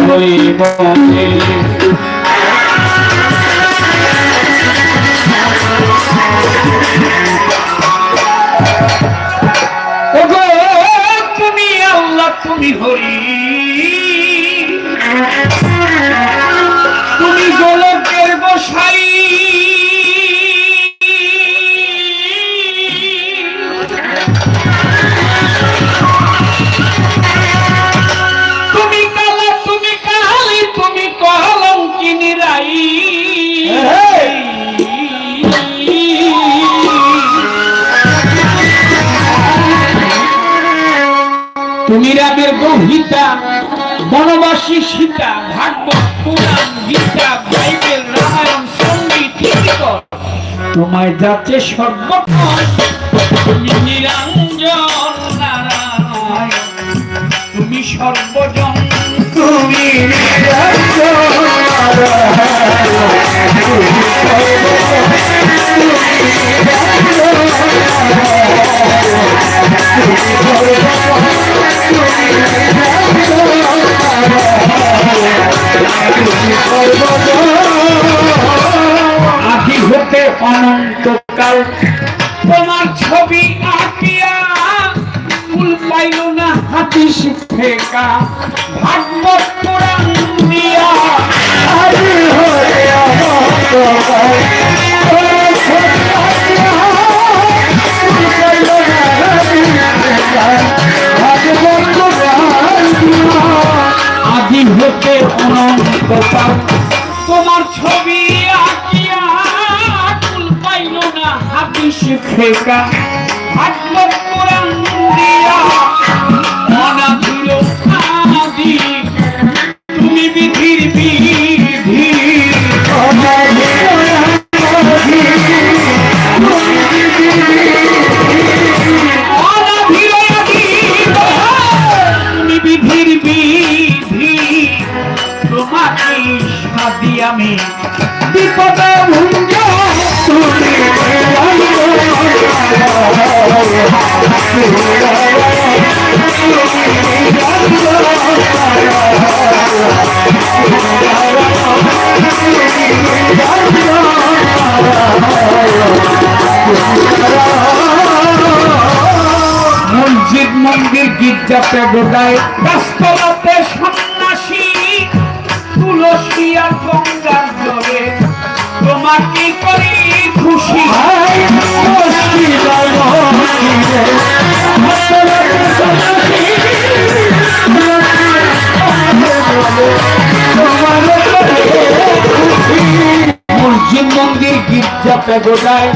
হইব বনবাসী সীতা, ভাগবত, পুরাণ, গীতা, বাইবেল, রামায়ণ, সংগীত তোমায় যাচ্ছে সর্বক্ষণ তুমি নিরঞ্জন তুমি সর্বজন, তুমি আদি হতে অনন্তকাল। তোমার ছবি আঁকিয়া ফুল পাইল না, হাতি ফেকা ভাগবত পুরাণ আদি হয়ে আমার হতে অনন্তকাল তোমার ছবি আঁকিয়া কুল পাইল না হাতি ফেকা। ভাগবত পুরাণ দিয়া সাদি আমি। বিপদে ভুঞ্জ মসজিদ মন্দির গির্জাতে গোটায় গাছতলাতে সন্ন্যাসী। তুলসী আর গঙ্গার জলে। তোমাকে করি খুশি? মন্দির গির্জাতে গোটায়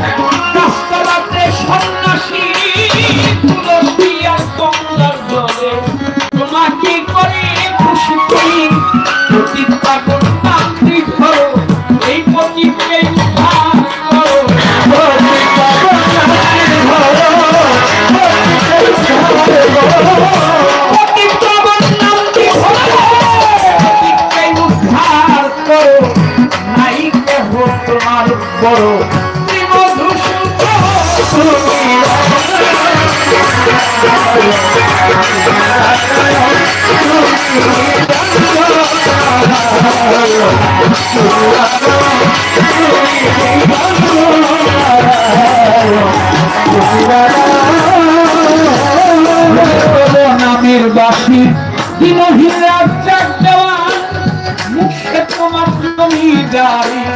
বাসী দিনহীন রাজ্জাক দেওয়ান মুখে তোমার জমিদারি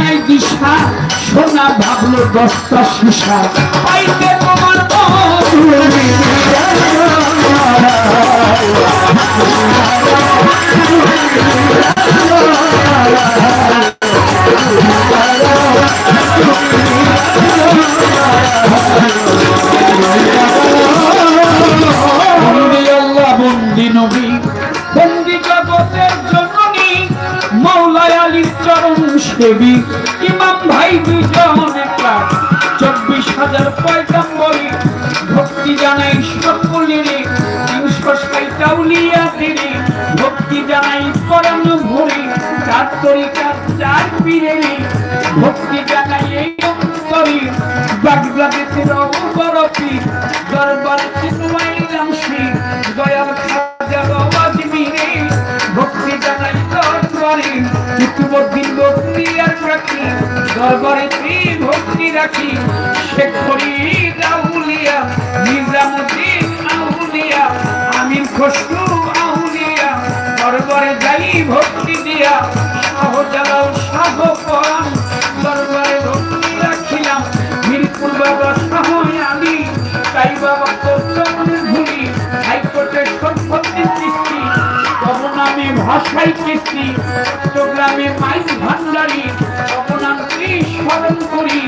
নাই দিশা সোনা প্রত্যাশা পাইতে বন্দি জগতের জননী মৌলায় আলীর চরণ সেবী। ইমাম ভাই দুইজন একটা। চব্বিশ হাজার পয়গাম্বরী। ভক্তি জানাই সকলেরই। তিনশো ষাটটা উলিয়া তিনি ভক্তি দরবার চিনবাইলাম দরবারে ভক্তি রাখি শেখ ফরিদ আউলিয়া নিজামুদ্দিন আউলিয়া, আমিন খসরু আউলিয়া, দরবারে যাই ভক্তি দিয়া সহজালাল শাহ পরাণ দরবারে ভক্তি রাখিলাম, মিরপুর বাবা শাহ আলী তাই বাবা তোর ভুলি হাইকোর্টের সম্পত্তি সৃষ্টি অবনামে ভাষাই কৃষ্টি চট্টগ্রামে মাইক ভান্ডারি স্মরণ করি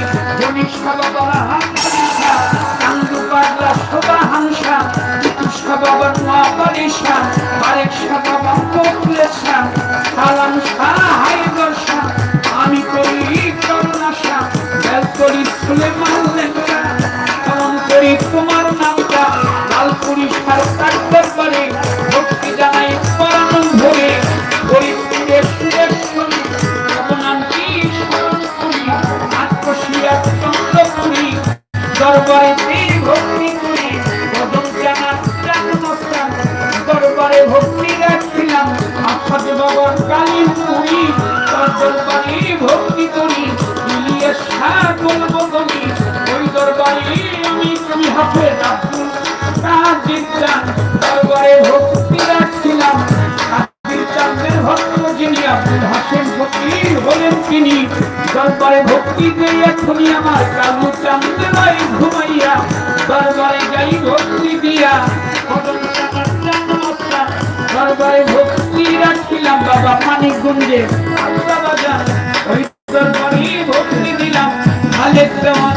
জনিষ্ঠা বাবা হাংসা কান্দু পাগলা সদা হাংসা তুষা বাবা নোয়া বালিশা আরেক সাবা বাক্য খুলেছা সালাম শাহ দরবারে ভক্তি রাখিলাম বাবা মানিকগঞ্জে আল্লাহ বাজার ওই দরবারে ভক্তি দিলাম। মালিক দেওয়ান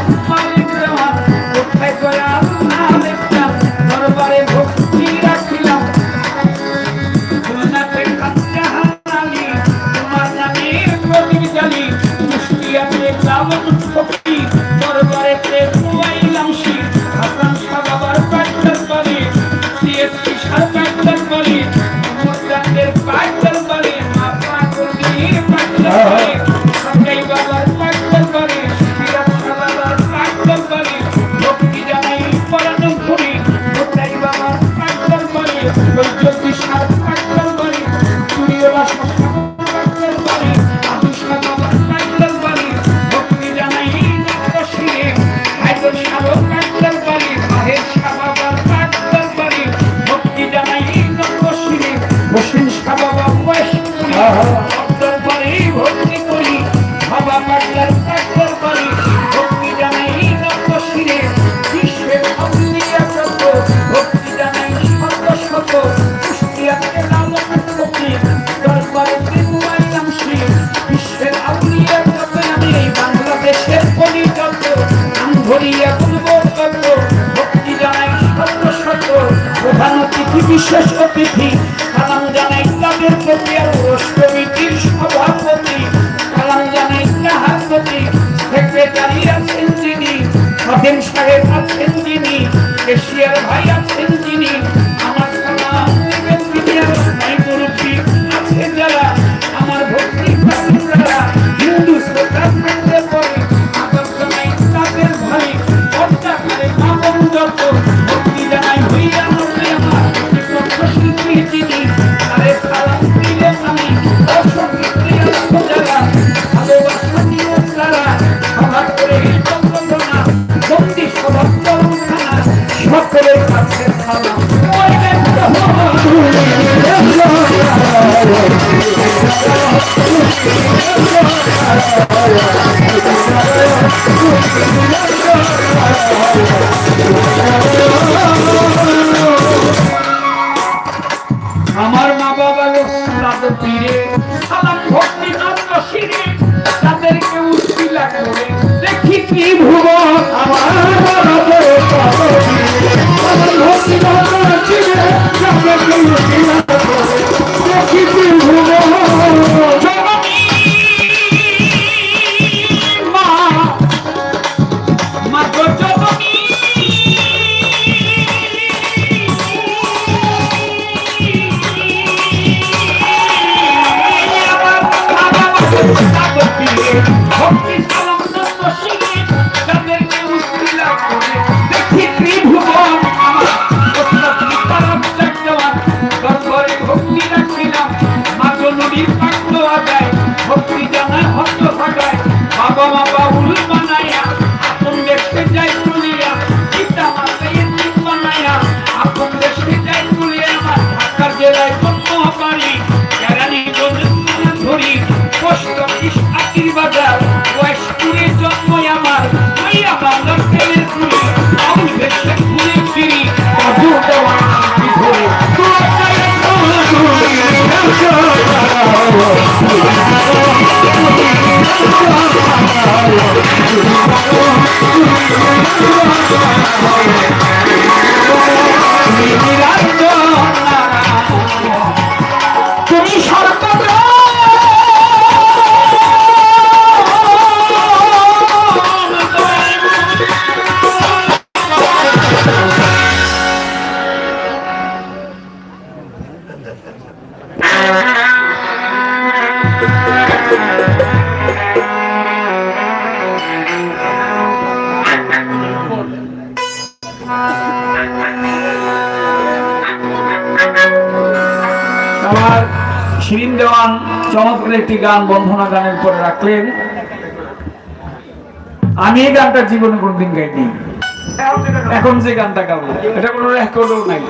ধরিয়া বলব কত ভক্তি জানাই শত শত প্রধান অতিথি, বিশেষ অতিথি, সালাম জানাই তাদের প্রতি আর কমিটির সভাপতি। সালাম জানাই তাহার প্রতি, সেক্রেটারি আছেন যিনি সাহেব আছেন যিনি এশিয়ার ভাই আছেন শিরিন দেওয়ান, চমৎকার একটি গান বন্ধনা গানের পরে রাখলেন। আমি এই গানটা জীবনে কোনদিন গাইনি। এখন যে গানটা গাবো, এটা কোনো রেকর্ডও নাই।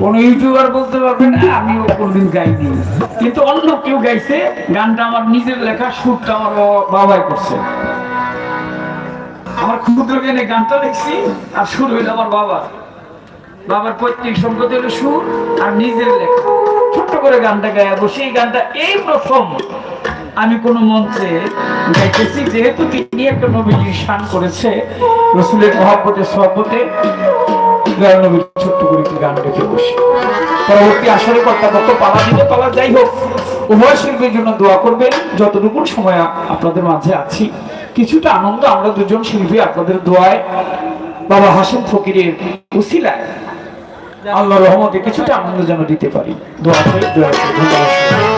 কোন ইউটিউবার বলতে পারবে না, আমিও কোনদিন গাইনি। কিন্তু অন্য কেউ গাইছে, গানটা আমার নিজের লেখা, সুরটা আমার বাবা- বাবাই করছে। আমার ক্ষুদ্র জ্ঞানে গানটা লিখছি, আর সুর হইল আমার বাবার। বাবার পৈতৃক সম্পত্তি হলো সুর, আর নিজের লেখা। করে গানটা গাইবো সেই গানটা এই প্রথম আমি কোন মঞ্চে গাইতেছি। যেহেতু তিনি একটা নবীজি শান করেছে, রসুলের মহাব্বতের সহবতে নবীর ছোট্ট করে একটি গান পরবর্তী আসরে কর্তা পালা পালা যাই হোক, উভয় শিল্পীর জন্য দোয়া করবেন। যতটুকু সময় আপনাদের মাঝে আছি, কিছুটা আনন্দ আমরা দুজন শিল্পী আপনাদের দোয়ায় বাবা হাসিম ফকিরের উসিলায় আল্লাহ রহমতে কিছুটা আনন্দ যেন দিতে পারি। দোয়া করে দোয়া করে ধন্যবাদ।